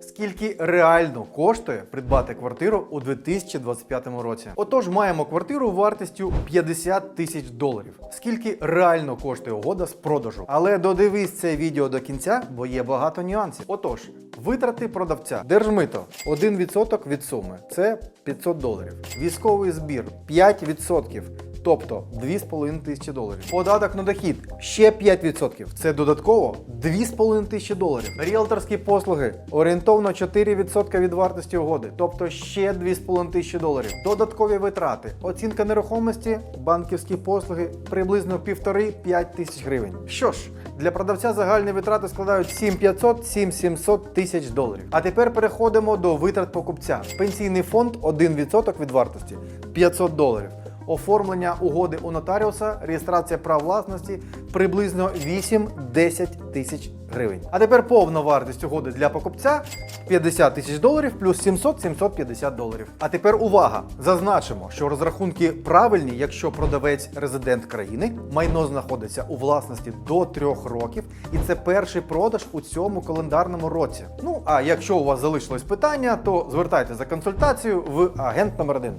Скільки реально коштує придбати квартиру у 2025 році? Отож, маємо квартиру вартістю 50 тисяч доларів. Скільки реально коштує угода з продажу? Але додивись це відео до кінця, бо є багато нюансів. Отож, витрати продавця. Держмито 1% від суми це 500 доларів. Військовий збір 5%. Тобто 2,5 тисячі доларів. Податок на дохід ще 5%. Це додатково 2,5 тисячі доларів. Ріелторські послуги орієнтовно 4% від вартості угоди, тобто ще 2,5 тисячі доларів. Додаткові витрати, оцінка нерухомості, банківські послуги приблизно 1,5-5 тисяч гривень. Що ж, для продавця загальні витрати складають 7500-7700 тисяч доларів. А тепер переходимо до витрат покупця. Пенсійний фонд 1% від вартості 500 доларів оформлення угоди у нотаріуса, реєстрація прав власності приблизно 8-10 тисяч гривень. А тепер повна вартість угоди для покупця 50 тисяч доларів плюс 700-750 доларів. А тепер увага! Зазначимо, що розрахунки правильні, якщо продавець резидент країни, майно знаходиться у власності до 3 років, і це перший продаж у цьому календарному році. Ну а якщо у вас залишилось питання, то звертайтеся за консультацією в агент номер 1